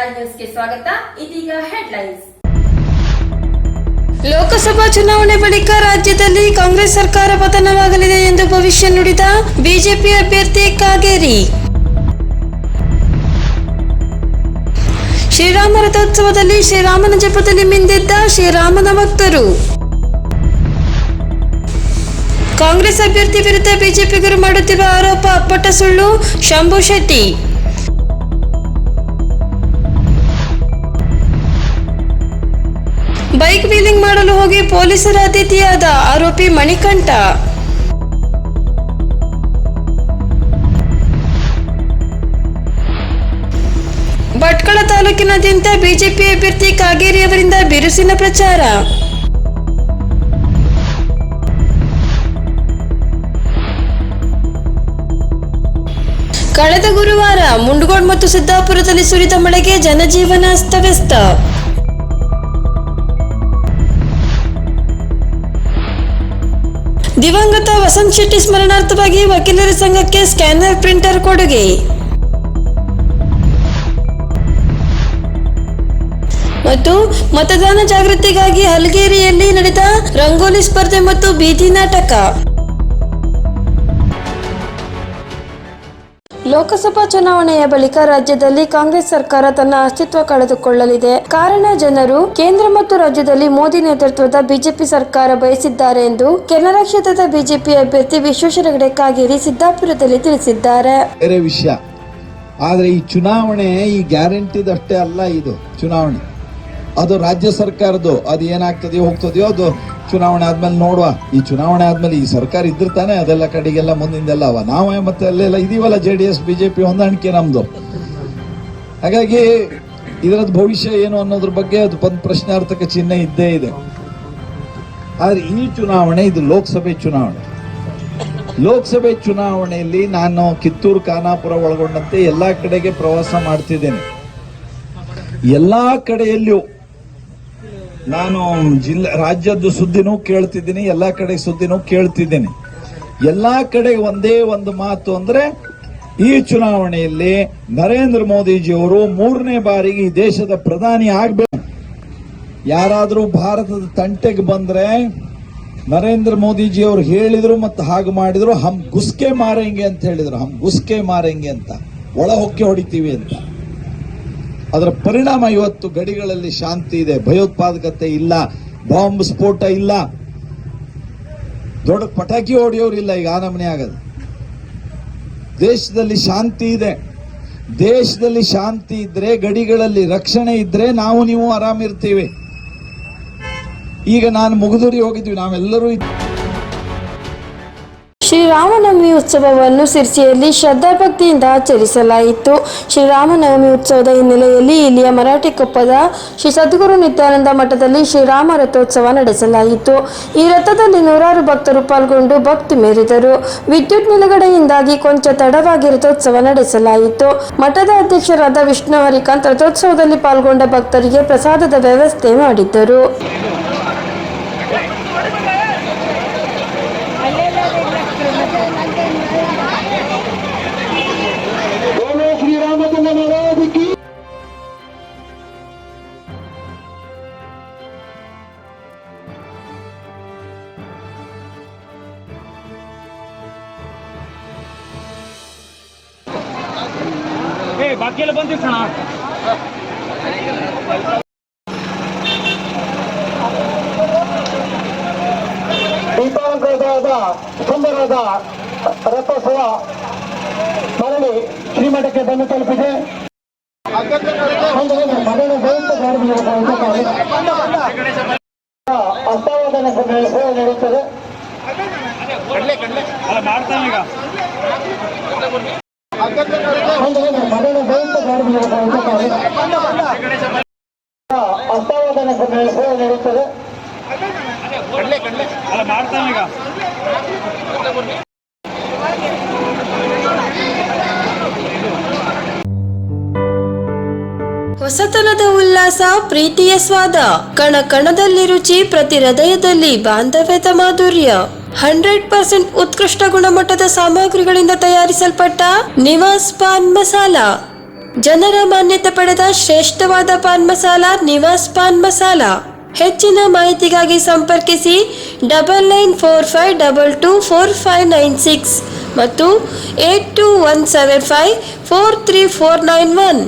ಸ್ವಾಗತ. ಇದೀಗ ಹೆಡ್ಲೈನ್ಸ್ ಲೋಕಸಭಾ ಚುನಾವಣೆ ಬಳಿಕ ರಾಜ್ಯದಲ್ಲಿ ಕಾಂಗ್ರೆಸ್ ಸರ್ಕಾರ ಪತನವಾಗಲಿದೆ ಎಂದು ಭವಿಷ್ಯ ನುಡಿದ ಬಿಜೆಪಿ ಅಭ್ಯರ್ಥಿ ಕಾಗೇರಿ. ಶ್ರೀರಾಮ ರಥೋತ್ಸವದಲ್ಲಿ ಶ್ರೀರಾಮನ ಜಪದಲ್ಲಿ ಮಿಂದಿದ್ದ ಶ್ರೀರಾಮನ ಭಕ್ತರು. ಕಾಂಗ್ರೆಸ್ ಅಭ್ಯರ್ಥಿ ವಿರುದ್ಧ ಬಿಜೆಪಿಗರು ಮಾಡುತ್ತಿರುವ ಆರೋಪ ಅಪ್ಪಟ ಸುಳ್ಳು, ಶಂಭು ಶೆಟ್ಟಿ. ಬೈಕ್ ವೀಲಿಂಗ್ ಮಾಡಲು ಹೋಗಿ ಪೊಲೀಸರ ಅತಿಥಿಯಾದ ಆರೋಪಿ ಮಣಿಕಂಠ. ಭಟ್ಕಳ ತಾಲೂಕಿನಾದ್ಯಂತ ಬಿಜೆಪಿ ಅಭ್ಯರ್ಥಿ ಕಾಗೇರಿ ಅವರಿಂದ ಬಿರುಸಿನ ಪ್ರಚಾರ. ಕಳೆದ ಗುರುವಾರ ಮುಂಡಗೋಡ್ ಮತ್ತು ಸಿದ್ದಾಪುರದಲ್ಲಿ ಸುರಿದ ಮಳೆಗೆ ಜನಜೀವನ ಅಸ್ತವ್ಯಸ್ತ. ದಿವಂಗತ ವಸಂತ್ ಶೆಟ್ಟಿ ಸ್ಮರಣಾರ್ಥವಾಗಿ ವಕೀಲರ ಸಂಘಕ್ಕೆ ಸ್ಕ್ಯಾನರ್, ಪ್ರಿಂಟರ್ ಕೊಡುಗೆ. ಮತ್ತು ಮತದಾನ ಜಾಗೃತಿಗಾಗಿ ಹಲಗೇರಿಯಲ್ಲಿ ನಡೆದ ರಂಗೋಲಿ ಸ್ಪರ್ಧೆ ಮತ್ತು ಬೀದಿ ನಾಟಕ. ಲೋಕಸಭಾ ಚುನಾವಣೆಯ ಬಳಿಕ ರಾಜ್ಯದಲ್ಲಿ ಕಾಂಗ್ರೆಸ್ ಸರ್ಕಾರ ತನ್ನ ಅಸ್ತಿತ್ವ ಕಳೆದುಕೊಳ್ಳಲಿದೆ. ಕಾರಣ, ಜನರು ಕೇಂದ್ರ ಮತ್ತು ರಾಜ್ಯದಲ್ಲಿ ಮೋದಿ ನೇತೃತ್ವದ ಬಿಜೆಪಿ ಸರ್ಕಾರ ಬಯಸಿದ್ದಾರೆ ಎಂದು ಕೆನರಾ ಕ್ಷೇತ್ರದ ಬಿಜೆಪಿ ಅಭ್ಯರ್ಥಿ ವಿಶ್ವೇಶ್ವರ ಹೆಗಡೆ ಕಾಗೇರಿ ಸಿದ್ದಾಪುರದಲ್ಲಿ ತಿಳಿಸಿದ್ದಾರೆ. ಬೇರೆ ವಿಷಯ. ಆದರೆ ಈ ಚುನಾವಣೆ ಈ ಗ್ಯಾರಂಟಿದಷ್ಟೇ ಅಲ್ಲ ಇದು, ಚುನಾವಣೆ. ಅದು ರಾಜ್ಯ ಸರ್ಕಾರದ್ದು, ಅದು ಏನಾಗ್ತದೆಯೋ ಹೋಗ್ತದೆಯೋ ಅದು ಚುನಾವಣೆ ಆದ್ಮೇಲೆ ನೋಡುವ. ಈ ಚುನಾವಣೆ ಆದ್ಮೇಲೆ ಈ ಸರ್ಕಾರ ಇದ್ದಿರ್ತಾನೆ, ಅದೆಲ್ಲ ಕಡೆಗೆಲ್ಲ ಮುಂದಿಂದೆಲ್ಲ ಅವ. ನಾವೇ ಮತ್ತೆ ಅಲ್ಲೆಲ್ಲ ಇದೀವಲ್ಲ J D S, B J P ಹೊಂದಾಣಿಕೆ ನಮ್ದು. ಹಾಗಾಗಿ ಇದರದ್ದು ಭವಿಷ್ಯ ಏನು ಅನ್ನೋದ್ರ ಬಗ್ಗೆ ಅದು ಒಂದು ಪ್ರಶ್ನಾರ್ಥಕ ಚಿಹ್ನೆ ಇದ್ದೇ ಇದೆ. ಆದ್ರೆ ಈ ಚುನಾವಣೆ ಇದು ಲೋಕಸಭೆ ಚುನಾವಣೆ. ಲೋಕಸಭೆ ಚುನಾವಣೆಯಲ್ಲಿ ನಾನು ಕಿತ್ತೂರು, ಖಾನಾಪುರ ಒಳಗೊಂಡಂತೆ ಎಲ್ಲಾ ಕಡೆಗೆ ಪ್ರವಾಸ ಮಾಡ್ತಿದ್ದೇನೆ. ಎಲ್ಲಾ ಕಡೆಯಲ್ಲಿಯೂ ನಾನು ಜಿಲ್ಲೆ ರಾಜ್ಯದ ಸುದ್ದಿನೂ ಕೇಳ್ತಿದ್ದೀನಿ, ಎಲ್ಲ ಕಡೆ ಸುದ್ದಿನೂ ಕೇಳ್ತಿದ್ದೀನಿ. ಎಲ್ಲ ಕಡೆ ಒಂದೇ ಒಂದು ಮಾತು ಅಂದ್ರೆ, ಈ ಚುನಾವಣೆಯಲ್ಲಿ ನರೇಂದ್ರ ಮೋದಿಜಿಯವರು ಮೂರನೇ ಬಾರಿಗೆ ಈ ದೇಶದ ಪ್ರಧಾನಿ ಆಗ್ಬೇಕು. ಯಾರಾದರೂ ಭಾರತದ ತಂಟೆಗೆ ಬಂದ್ರೆ, ನರೇಂದ್ರ ಮೋದಿಜಿ ಅವರು ಹೇಳಿದ್ರು ಮತ್ತು ಹಾಗೆ ಮಾಡಿದ್ರು, ಹಮ್ ಗುಸ್ಕೆ ಮಾರೆಂಗೆ ಅಂತ ಹೇಳಿದ್ರು. ಹಮ್ ಗುಸ್ಕೆ ಮಾರೆಂಗೆ ಅಂತ. ಒಳ ಹೊಕ್ಕೆ ಹೊಡಿತೀವಿ ಅಂತ. ಅದರ ಪರಿಣಾಮ ಇವತ್ತು ಗಡಿಗಳಲ್ಲಿ ಶಾಂತಿ ಇದೆ. ಭಯೋತ್ಪಾದಕತೆ ಇಲ್ಲ. ಬಾಂಬ್ ಸ್ಫೋಟ ಇಲ್ಲ. ದೊಡ್ಡ ಪಟಾಕಿ ಹೊಡೆಯೋರಿಲ್ಲ ಈಗ ಆನಮನೆ ನಮನೆ ಆಗದು ದೇಶದಲ್ಲಿ ಶಾಂತಿ ಇದೆ. ದೇಶದಲ್ಲಿ ಶಾಂತಿ ಇದ್ರೆ, ಗಡಿಗಳಲ್ಲಿ ರಕ್ಷಣೆ ಇದ್ರೆ ನಾವು ನೀವು ಆರಾಮಿರ್ತೀವಿ. ಈಗ ನಾನು ಮುಗಿದುರಿ ಹೋಗಿದ್ವಿ. ನಾವೆಲ್ಲರೂ. ಶ್ರೀರಾಮನವಮಿ ಉತ್ಸವವನ್ನು ಸಿರ್ಸಿಯಲ್ಲಿ ಶ್ರದ್ಧಾಭಕ್ತಿಯಿಂದ ಆಚರಿಸಲಾಯಿತು. ಶ್ರೀರಾಮನವಮಿ ಉತ್ಸವದ ಹಿನ್ನೆಲೆಯಲ್ಲಿ ಇಲ್ಲಿಯ ಮರಾಠಿ ಕೊಪ್ಪದ ಶ್ರೀ ಸದ್ಗುರು ನಿತ್ಯಾನಂದ ಮಠದಲ್ಲಿ ಶ್ರೀರಾಮ ರಥೋತ್ಸವ ನಡೆಸಲಾಯಿತು. ಈ ರಥದಲ್ಲಿ ನೂರಾರು ಭಕ್ತರು ಪಾಲ್ಗೊಂಡು ಭಕ್ತಿ ಮೆರೆದರು. ವಿದ್ಯುತ್ ನಿಲುಗಡೆಯಿಂದಾಗಿ ಕೊಂಚ ತಡವಾಗಿ ರಥೋತ್ಸವ ನಡೆಸಲಾಯಿತು. ಮಠದ ಅಧ್ಯಕ್ಷರಾದ ವಿಷ್ಣು ಹರಿಕಾಂತ್ ರಥೋತ್ಸವದಲ್ಲಿ ಪಾಲ್ಗೊಂಡ ಭಕ್ತರಿಗೆ ಪ್ರಸಾದದ ವ್ಯವಸ್ಥೆ ಮಾಡಿದ್ದರು. ಏ ಬಾಕಿ ಎಲ್ಲ ಬಂದಿರ್ಸಣ ದೀಪಾಂಕರದ ಸುಂದರದ ರಥೋತ್ಸವ ಮರಳಿ ಶ್ರೀಮಠಕ್ಕೆ ಬಂದು ತಲುಪಿದೆ. ಅಷ್ಟಾವಧಾನ ಸೇವೆ ನಡೆಯುತ್ತದೆ ಮಾಡ್ತಾನೆ ಈಗ. ಹೊಸತನದ ಉಲ್ಲಾಸ ಪ್ರೀತಿಯ ಸ್ವಾದ ಕಣ ಕಣದಲ್ಲಿ ರುಚಿ ಪ್ರತಿ ಹೃದಯದಲ್ಲಿ ಬಾಂಧವ್ಯದ ಮಾಧುರ್ಯ. ಹಂಡ್ರೆಡ್ ಪರ್ಸೆಂಟ್ ಉತ್ಕೃಷ್ಟ ಗುಣಮಟ್ಟದ ಸಾಮಗ್ರಿಗಳಿಂದ ತಯಾರಿಸಲ್ಪಟ್ಟ ನಿವಾಸ್ ಪಾನ್ ಮಸಾಲ. ಜನರ ಮಾನ್ಯತೆ ಪಡೆದ ಶ್ರೇಷ್ಠವಾದ ಪಾನ್ ಮಸಾಲ ನಿವಾಸ್ ಪಾನ್ ಮಸಾಲ. ಹೆಚ್ಚಿನ ಮಾಹಿತಿಗಾಗಿ ಸಂಪರ್ಕಿಸಿ double nine four five double two four five nine six ಮತ್ತು eight two one seven five four three four nine one.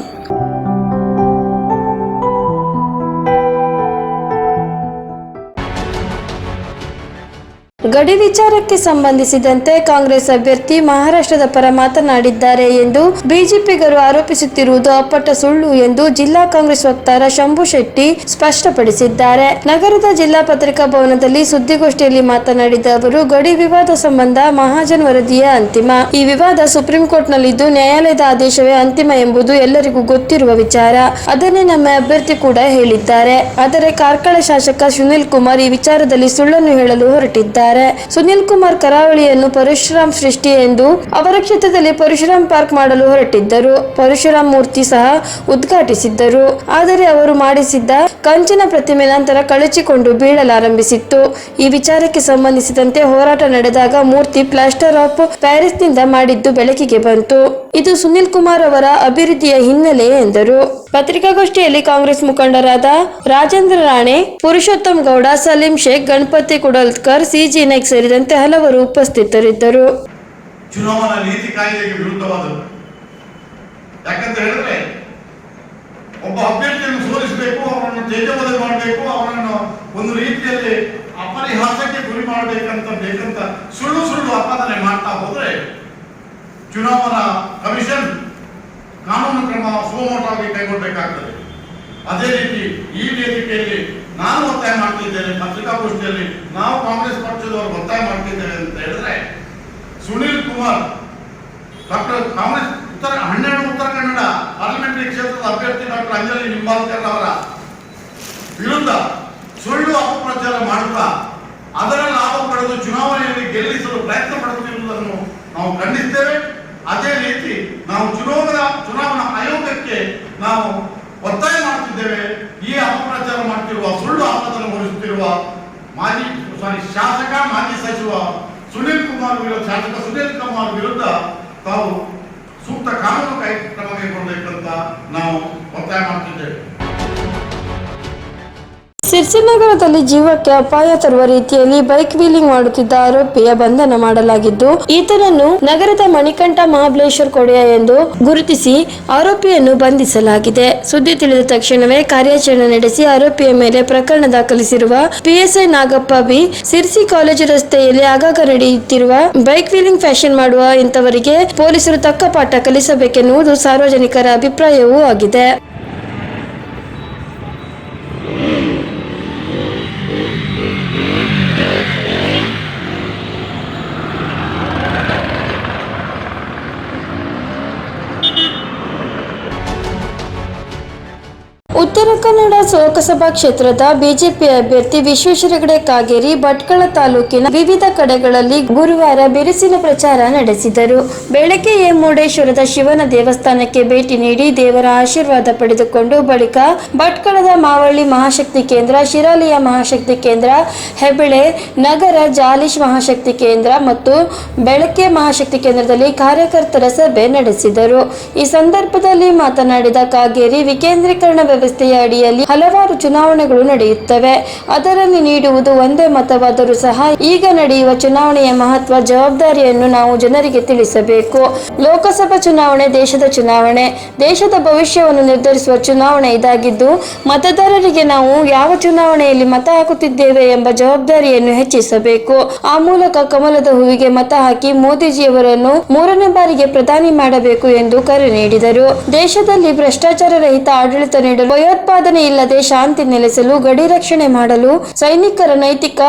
ಗಡಿ ವಿಚಾರಕ್ಕೆ ಸಂಬಂಧಿಸಿದಂತೆ ಕಾಂಗ್ರೆಸ್ ಅಭ್ಯರ್ಥಿ ಮಹಾರಾಷ್ಟ್ರದ ಪರ ಮಾತನಾಡಿದ್ದಾರೆ ಎಂದು ಬಿಜೆಪಿಗರು ಆರೋಪಿಸುತ್ತಿರುವುದು ಅಪ್ಪಟ ಸುಳ್ಳು ಎಂದು ಜಿಲ್ಲಾ ಕಾಂಗ್ರೆಸ್ ವಕ್ತಾರ ಶಂಭು ಶೆಟ್ಟಿ ಸ್ಪಷ್ಟಪಡಿಸಿದ್ದಾರೆ. ನಗರದ ಜಿಲ್ಲಾ ಪತ್ರಿಕಾ ಭವನದಲ್ಲಿ ಸುದ್ದಿಗೋಷ್ಠಿಯಲ್ಲಿ ಮಾತನಾಡಿದ ಅವರು, ಗಡಿ ವಿವಾದ ಸಂಬಂಧ ಮಹಾಜನ್ ವರದಿಯ ಅಂತಿಮ. ಈ ವಿವಾದ ಸುಪ್ರೀಂ ಕೋರ್ಟ್ನಲ್ಲಿದ್ದು ನ್ಯಾಯಾಲಯದ ಆದೇಶವೇ ಅಂತಿಮ ಎಂಬುದು ಎಲ್ಲರಿಗೂ ಗೊತ್ತಿರುವ ವಿಚಾರ. ಅದನ್ನೇ ನಮ್ಮ ಅಭ್ಯರ್ಥಿ ಕೂಡ ಹೇಳಿದ್ದಾರೆ. ಆದರೆ ಕಾರ್ಕಳ ಶಾಸಕ ಸುನಿಲ್ ಕುಮಾರ್ ಈ ವಿಚಾರದಲ್ಲಿ ಸುಳ್ಳನ್ನು ಹೇಳಲು ಹೊರಟಿದ್ದಾರೆ. ಸುನಿಲ್ ಕುಮಾರ್ ಕರಾವಳಿಯನ್ನು ಪರಶುರಾಮ್ ಸೃಷ್ಟಿ ಎಂದು ಅವರ ಕ್ಷೇತ್ರದಲ್ಲಿ ಪರಶುರಾಮ್ ಪಾರ್ಕ್ ಮಾಡಲು ಹೊರಟಿದ್ದರು. ಪರಶುರಾಮ್ ಮೂರ್ತಿ ಸಹ ಉದ್ಘಾಟಿಸಿದ್ದರು. ಆದರೆ ಅವರು ಮಾಡಿಸಿದ್ದ ಕಂಚಿನ ಪ್ರತಿಮೆ ನಂತರ ಕಳಚಿಕೊಂಡು ಬೀಳಲಾರಂಭಿಸಿತ್ತು. ಈ ವಿಚಾರಕ್ಕೆ ಸಂಬಂಧಿಸಿದಂತೆ ಹೋರಾಟ ನಡೆದಾಗ ಮೂರ್ತಿ ಪ್ಲಾಸ್ಟರ್ ಆಫ್ ಪ್ಯಾರಿಸ್ನಿಂದ ಮಾಡಿದ್ದು ಬೆಳಕಿಗೆ ಬಂತು. ಇದು ಸುನಿಲ್ ಕುಮಾರ್ ಅವರ ಅಭಿವೃದ್ಧಿಯ ಹಿನ್ನೆಲೆ ಎಂದರು. ಪತ್ರಿಕಾಗೋಷ್ಠಿಯಲ್ಲಿ ಕಾಂಗ್ರೆಸ್ ಮುಖಂಡರಾದ ರಾಜೇಂದ್ರ ರಾಣೆ, ಪುರುಷೋತ್ತಮ್ ಗೌಡ, ಸಲೀಂ ಶೇಖ್, ಗಣಪತಿ ಕುಡಲ್ಕರ್, ಸಿಜಿ ನಾಯ್ಕ್ ಸೇರಿದಂತೆ ಹಲವರು ಉಪಸ್ಥಿತರಿದ್ದರು. ಚುನಾವಣಾ ನೀತಿ ಕಾಯ್ದೆಗೆ ವಿರುದ್ಧವಾದದ್ದು. ಯಾಕಂತ ಹೇಳಿದ್ರೆ, ಒಬ್ಬ ಅಭ್ಯರ್ಥಿಯನ್ನು ಸೋಲಿಸಬೇಕು ಅವರನ್ನು ತೇಜೋವಧೆ ಮಾಡಬೇಕು ಅವರನ್ನು ಒಂದು ರೀತಿಯಲ್ಲಿ ಅಪರಿಹಾಸಕ್ಕೆ ಗುರಿ ಮಾಡಬೇಕಂತ ಬೇಕಂತ ಸುಳ್ಳು ಸುಳ್ಳು ಆಪಾದನೆ ಮಾಡ್ತಾ ಹೋದ್ರೆ, ಚುನಾವಣಾ ಕಮಿಷನ್ ಕಾನೂನು ಕ್ರಮ ಸುಮೋಟವಾಗಿ ಕೈಗೊಳ್ಳಬೇಕಾಗ್ತದೆ. ಅದೇ ರೀತಿ ಈ ವೇದಿಕೆಯಲ್ಲಿ ನಾನು ಒತ್ತಾಯ ಮಾಡ್ತಿದ್ದೇನೆ, ಪತ್ರಿಕಾಗೋಷ್ಠಿಯಲ್ಲಿ ನಾವು ಕಾಂಗ್ರೆಸ್ ಪಕ್ಷದವರು ಒತ್ತಾಯ ಮಾಡ್ತಿದ್ದೇವೆ ಅಂತ ಹೇಳಿದ್ರೆ, ಸುನೀಲ್ ಕುಮಾರ್, ಡಾಕ್ಟರ್ ಕಾಂಗ್ರೆಸ್ ಉತ್ತರ, ಹನ್ನೆರಡು ಉತ್ತರ ಕನ್ನಡ ಪಾರ್ಲಿಮೆಂಟರಿ ಕ್ಷೇತ್ರದ ಅಭ್ಯರ್ಥಿ ಡಾಕ್ಟರ್ ಅಂಜಲಿ ನಿಂಬಾಲ್ಕರ್ ಅವರ ವಿರುದ್ಧ ಸುಳ್ಳು ಅಪಪ್ರಚಾರ ಮಾಡುತ್ತಾ ಅದರ ಲಾಭ ಪಡೆದು ಚುನಾವಣೆಯಲ್ಲಿ ಗೆಲ್ಲಿಸಲು ಪ್ರಯತ್ನ ಪಡುತ್ತಿರುವುದನ್ನು ನಾವು ಖಂಡಿಸ್ತೇವೆ. ಅದೇ ರೀತಿ ನಾವು ಚುನಾವಣಾ ಚುನಾವಣಾ ಆಯೋಗಕ್ಕೆ ನಾವು ಒತ್ತಾಯ ಮಾಡುತ್ತಿದ್ದೇವೆ. ಈ ಅಪಪ್ರಚಾರ ಮಾಡುತ್ತಿರುವ, ಸುಳ್ಳು ಆಪಾದನೆ ಹೊರಿಸುತ್ತಿರುವ ಮಾಜಿ ಸಾರಿ ಶಾಸಕ, ಮಾಜಿ ಸಚಿವ ಸುನೀಲ್ ಕುಮಾರ್ ವಿರುದ್ಧ, ಶಾಸಕ ಸುನೀಲ್ ಕುಮಾರ್ ವಿರುದ್ಧ ತಾವು ಸೂಕ್ತ ಕಾನೂನು ಕೈ ಕ್ರಮ ಕೈಗೊಳ್ಳಬೇಕಂತ ನಾವು ಒತ್ತಾಯ ಮಾಡ್ತಿದ್ದೇವೆ ಸಿರ್ಸಿನಗರದಲ್ಲಿ ಜೀವಕ್ಕೆ ಅಪಾಯ ತರುವ ರೀತಿಯಲ್ಲಿ ಬೈಕ್ ವೀಲಿಂಗ್ ಮಾಡುತ್ತಿದ್ದ ಆರೋಪಿಯ ಬಂಧನ ಮಾಡಲಾಗಿದ್ದು, ಈತನನ್ನು ನಗರದ ಮಣಿಕಂಠ ಮಹಾಬಲೇಶ್ವರ ಕೊಡೆಯ ಎಂದು ಗುರುತಿಸಿ ಆರೋಪಿಯನ್ನು ಬಂಧಿಸಲಾಗಿದೆ. ಸುದ್ದಿ ತಿಳಿದ ತಕ್ಷಣವೇ ಕಾರ್ಯಾಚರಣೆ ನಡೆಸಿ ಆರೋಪಿಯ ಮೇಲೆ ಪ್ರಕರಣ ದಾಖಲಿಸಿರುವ PSI Nagappa B, Sirsi college ರಸ್ತೆಯಲ್ಲಿ ಆಗಾಗ ನಡೆಯುತ್ತಿರುವ ಬೈಕ್ ವೀಲಿಂಗ್ ಫ್ಯಾಷನ್ ಮಾಡುವ ಇಂಥವರಿಗೆ ಪೊಲೀಸರು ತಕ್ಕ ಪಾಠ ಕಲಿಸಬೇಕೆನ್ನುವುದು ಸಾರ್ವಜನಿಕರ ಅಭಿಪ್ರಾಯವೂ ಆಗಿದೆ. ಉತ್ತರ ಕನ್ನಡ ಲೋಕಸಭಾ ಕ್ಷೇತ್ರದ ಬಿಜೆಪಿ ಅಭ್ಯರ್ಥಿ ವಿಶ್ವೇಶ್ವರ ಹೆಗಡೆ ಕಾಗೇರಿ ಭಟ್ಕಳ ತಾಲೂಕಿನ ವಿವಿಧ ಕಡೆಗಳಲ್ಲಿ ಗುರುವಾರ ಬಿರುಸಿನ ಪ್ರಚಾರ ನಡೆಸಿದರು. ಬೆಳಗ್ಗೆ ಮುರುಡೇಶ್ವರದ ಶಿವನ ದೇವಸ್ಥಾನಕ್ಕೆ ಭೇಟಿ ನೀಡಿ ದೇವರ ಆಶೀರ್ವಾದ ಪಡೆದುಕೊಂಡು ಬಳಿಕ ಭಟ್ಕಳದ ಮಾವಳ್ಳಿ ಮಹಾಶಕ್ತಿ ಕೇಂದ್ರ, ಶಿರಾಲಿಯ ಮಹಾಶಕ್ತಿ ಕೇಂದ್ರ ಹೆಬಳೆ ನಗರ ಜಾಲಿಶ್ ಮಹಾಶಕ್ತಿ ಕೇಂದ್ರ ಮತ್ತು ಬೆಳಕೆ ಮಹಾಶಕ್ತಿ ಕೇಂದ್ರದಲ್ಲಿ ಕಾರ್ಯಕರ್ತರ ಸಭೆ ನಡೆಸಿದರು. ಈ ಸಂದರ್ಭದಲ್ಲಿ ಮಾತನಾಡಿದ ಕಾಗೇರಿ ವಿಕೇಂದ್ರೀಕರಣ ವ್ಯವಸ್ಥೆಯ ಅಡಿಯಲ್ಲಿ ಹಲವಾರು ಚುನಾವಣೆಗಳು ನಡೆಯುತ್ತವೆ. ಅದರಲ್ಲಿ ನೀಡುವುದು ಒಂದೇ ಮತವಾದರೂ ಸಹ ಈಗ ನಡೆಯುವ ಚುನಾವಣೆಯ ಮಹತ್ವ, ಜವಾಬ್ದಾರಿಯನ್ನು ನಾವು ಜನರಿಗೆ ತಿಳಿಸಬೇಕು. ಲೋಕಸಭಾ ಚುನಾವಣೆ, ದೇಶದ ಚುನಾವಣೆ. ದೇಶದ ಭವಿಷ್ಯವನ್ನು ನಿರ್ಧರಿಸುವ ಚುನಾವಣೆ ಇದಾಗಿದ್ದು, ಮತದಾರರಿಗೆ ನಾವು ಯಾವ ಚುನಾವಣೆಯಲ್ಲಿ ಮತ ಹಾಕುತ್ತಿದ್ದೇವೆ ಎಂಬ ಜವಾಬ್ದಾರಿಯನ್ನು ಹೆಚ್ಚಿಸಬೇಕು. ಆ ಮೂಲಕ ಕಮಲದ ಹೂವಿಗೆ ಮತ ಹಾಕಿ ಮೋದಿಜಿಯವರನ್ನು ಮೂರನೇ ಬಾರಿಗೆ ಪ್ರಧಾನಿ ಮಾಡಬೇಕು ಎಂದು ಕರೆ ನೀಡಿದರು. ದೇಶದಲ್ಲಿ ಭ್ರಷ್ಟಾಚಾರ ರಹಿತ ಆಡಳಿತ ನೀಡಲು ಭಯೋತ್ಪಾದನೆ ಇಲ್ಲದೆ ಶಾಂತಿ ನೆಲೆಸಲು ಗಡಿ ರಕ್ಷಣೆ ಮಾಡಲು ಸೈನಿಕರ ನೈತಿಕ,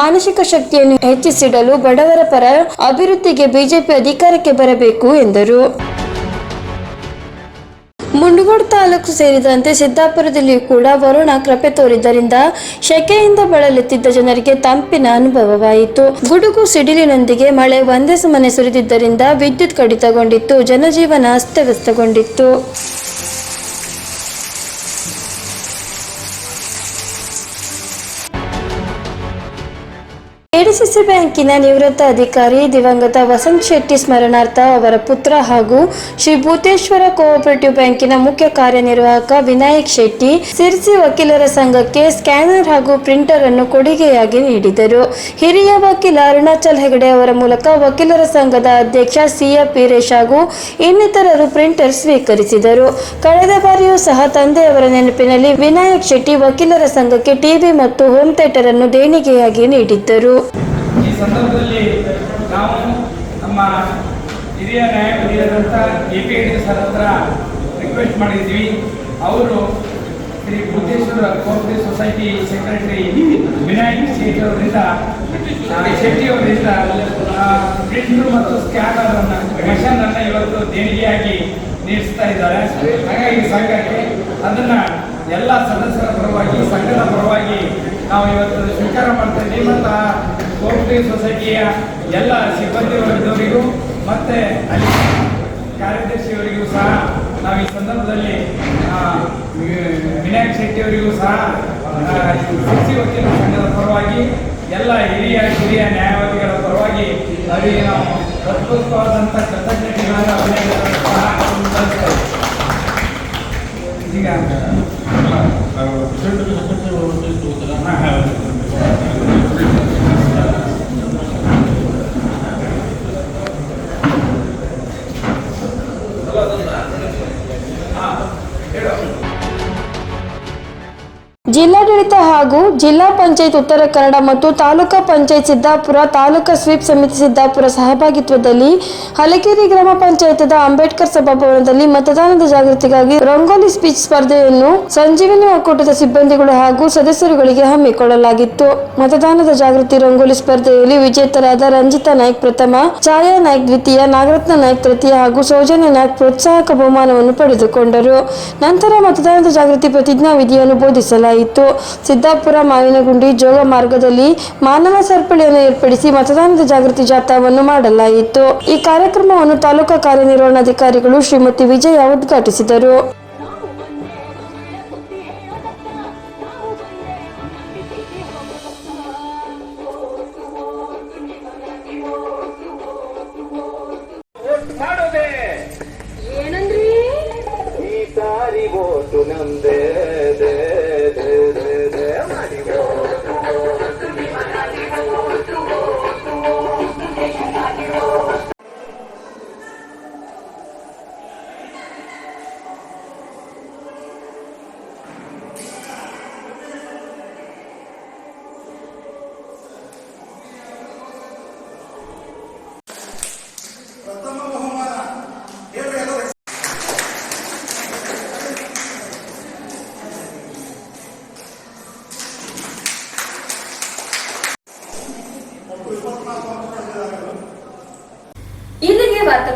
ಮಾನಸಿಕ ಶಕ್ತಿಯನ್ನು ಹೆಚ್ಚಿಸಿಡಲು ಬಡವರ ಪರ ಅಭಿವೃದ್ಧಿಗೆ ಬಿಜೆಪಿ ಅಧಿಕಾರಕ್ಕೆ ಬರಬೇಕು ಎಂದರು. ಮುಂಡಗೋಡ್ ತಾಲೂಕು ಸೇರಿದಂತೆ ಸಿದ್ದಾಪುರದಲ್ಲಿಯೂ ಕೂಡ ವರುಣ ಕೃಪೆ ತೋರಿದ್ದರಿಂದ ಶೆಕೆಯಿಂದ ಬಳಲುತ್ತಿದ್ದ ಜನರಿಗೆ ತಂಪಿನ ಅನುಭವವಾಯಿತು. ಗುಡುಗು ಸಿಡಿಲಿನೊಂದಿಗೆ ಮಳೆ ಒಂದೇ ಸಮನೆ ಸುರಿದಿದ್ದರಿಂದ ವಿದ್ಯುತ್ ಕಡಿತಗೊಂಡಿತ್ತು, ಜನಜೀವನ ಅಸ್ತವ್ಯಸ್ತಗೊಂಡಿತ್ತು. ಎಡಿಸಿಸಿ ಬ್ಯಾಂಕಿನ ನಿವೃತ್ತ ಅಧಿಕಾರಿ ದಿವಂಗತ ವಸಂತ್ ಶೆಟ್ಟಿ ಸ್ಮರಣಾರ್ಥ ಅವರ ಪುತ್ರ ಹಾಗೂ ಶ್ರೀ ಭೂತೇಶ್ವರ ಕೋಆಪರೇಟಿವ್ ಬ್ಯಾಂಕಿನ ಮುಖ್ಯ ಕಾರ್ಯನಿರ್ವಾಹಕ ವಿನಾಯಕ್ ಶೆಟ್ಟಿ ಸಿರ್ಸಿ ವಕೀಲರ ಸಂಘಕ್ಕೆ ಸ್ಕ್ಯಾನರ್ ಹಾಗೂ ಪ್ರಿಂಟರ್ ಅನ್ನು ಕೊಡುಗೆಯಾಗಿ ನೀಡಿದರು. ಹಿರಿಯ ವಕೀಲ ಅರುಣಾಚಲ್ ಹೆಗಡೆ ಅವರ ಮೂಲಕ ವಕೀಲರ ಸಂಘದ ಅಧ್ಯಕ್ಷ ಸಿಎಫ್ ವೀರೇಶ್ ಹಾಗೂ ಇನ್ನಿತರರು ಪ್ರಿಂಟರ್ ಸ್ವೀಕರಿಸಿದರು. ಕಳೆದ ಬಾರಿಯೂ ಸಹ ತಂದೆಯವರ ನೆನಪಿನಲ್ಲಿ ವಿನಾಯಕ್ ಶೆಟ್ಟಿ ವಕೀಲರ ಸಂಘಕ್ಕೆ ಟಿವಿ ಮತ್ತು ಹೋಮ್ ಥಿಯೇಟರ್ ಅನ್ನು ದೇಣಿಗೆಯಾಗಿ ನೀಡಿದ್ದರು. ಸಂದರ್ಭದಲ್ಲಿ ನಾವು ನಮ್ಮ ಹಿರಿಯ ನ್ಯಾಯವಾದಿಯಾದಂಥ ಎ ಪಿ ಐ ಸರ್ ಹತ್ರ ರಿಕ್ವೆಸ್ಟ್ ಮಾಡಿದ್ವಿ. ಅವರು Shri Buddheshwar cooperative society secretary Vinayak Shetty ಅವರಿಂದ ಶೆಟ್ಟಿ ಅವರಿಂದ ಪ್ರಿಂಟರ್ ಮತ್ತು ಸ್ಕ್ಯಾನರ್ ಅನ್ನು ಮೆಷನ್ ಅನ್ನ ಇವತ್ತು ದೇಣಿಗೆಯಾಗಿ ನೀಡಿಸ್ತಾ ಇದ್ದಾರೆ. ಹಾಗಾಗಿ ಸಂಘಕ್ಕೆ ಅದನ್ನ ಎಲ್ಲ ಸದಸ್ಯರ ಪರವಾಗಿ, ಸಂಘದ ಪರವಾಗಿ ನಾವು ಇವತ್ತು ಸ್ವೀಕಾರ ಮಾಡ್ತಾ ಇದ್ದೀವಿ. ಮತ್ತು ಕೋಆಪರೇಟಿವ್ ಸೊಸೈಟಿಯ ಎಲ್ಲ ಸಿಬ್ಬಂದಿ ವರ್ಗದವರಿಗೂ ಮತ್ತೆ ಅಲ್ಲಿ ಕಾರ್ಯದರ್ಶಿಯವರಿಗೂ ಸಹ ನಾವು ಈ ಸಂದರ್ಭದಲ್ಲಿ ವಿನಾಯಕ್ ಶೆಟ್ಟಿ ಅವರಿಗೂ ಸಹ ಕೃಷಿ ವಕೀಲರ ಸಂಘದ ಪರವಾಗಿ, ಎಲ್ಲ ಹಿರಿಯ ಹಿರಿಯ ನ್ಯಾಯವಾದಿಗಳ ಪರವಾಗಿ ಅವರಿಗೆ ನಾವು ಅದ್ಭುತವಾದಂಥ ಕೃತಜ್ಞತೆಗಳನ್ನು ಅಭಿನಂದನೆಗಳನ್ನು ಸಹ ಹಾಗೂ ಜಿಲ್ಲಾ ಪಂಚಾಯತ್ ಉತ್ತರ ಕನ್ನಡ ಮತ್ತು ತಾಲೂಕಾ ಪಂಚಾಯತ್ ಸಿದ್ದಾಪುರ, ತಾಲೂಕಾ ಸ್ವೀಪ್ ಸಮಿತಿ ಸಿದ್ದಾಪುರ ಸಹಭಾಗಿತ್ವದಲ್ಲಿ ಹಲಕೇರಿ ಗ್ರಾಮ ಪಂಚಾಯತದ ಅಂಬೇಡ್ಕರ್ ಸಭಾಭವನದಲ್ಲಿ ಮತದಾನದ ಜಾಗೃತಿಗಾಗಿ ರಂಗೋಲಿ ಸ್ಪೀಚ್ ಸ್ಪರ್ಧೆಯನ್ನು ಸಂಜೀವಿನಿ ಒಕ್ಕೂಟದ ಸಿಬ್ಬಂದಿಗಳು ಹಾಗೂ ಸದಸ್ಯರುಗಳಿಗೆ ಹಮ್ಮಿಕೊಳ್ಳಲಾಗಿತ್ತು. ಮತದಾನದ ಜಾಗೃತಿ ರಂಗೋಲಿ ಸ್ಪರ್ಧೆಯಲ್ಲಿ ವಿಜೇತರಾದ ರಂಜಿತಾ ನಾಯ್ಕ್ ಪ್ರಥಮ, ಛಾಯಾ ನಾಯ್ಕ್ ದ್ವಿತೀಯ, ನಾಗರತ್ನ ನಾಯ್ಕ್ ತೃತೀಯ ಹಾಗೂ ಸೌಜನ್ಯ ನಾಯ್ಕ್ ಪ್ರೋತ್ಸಾಹಕ ಬಹುಮಾನವನ್ನು ಪಡೆದುಕೊಂಡರು. ನಂತರ ಮತದಾನದ ಜಾಗೃತಿ ಪ್ರತಿಜ್ಞಾ ವಿಧಿಯನ್ನು ಬೋಧಿಸಲಾಯಿತು. ಸಿದ್ದಾಪುರ ಮಾವಿನಗುಂಡಿ, ಜೋಗ ಮಾರ್ಗದಲ್ಲಿ ಮಾನವ ಸರಪಳಿಯನ್ನು ಏರ್ಪಡಿಸಿ ಮತದಾನದ ಜಾಗೃತಿ ಜಾಥಾವನ್ನು ಮಾಡಲಾಯಿತು. ಈ ಕಾರ್ಯಕ್ರಮವನ್ನು ತಾಲೂಕಾ ಕಾರ್ಯನಿರ್ವಹಣಾಧಿಕಾರಿಗಳು ಶ್ರೀಮತಿ ವಿಜಯ ಉದ್ಘಾಟಿಸಿದರು.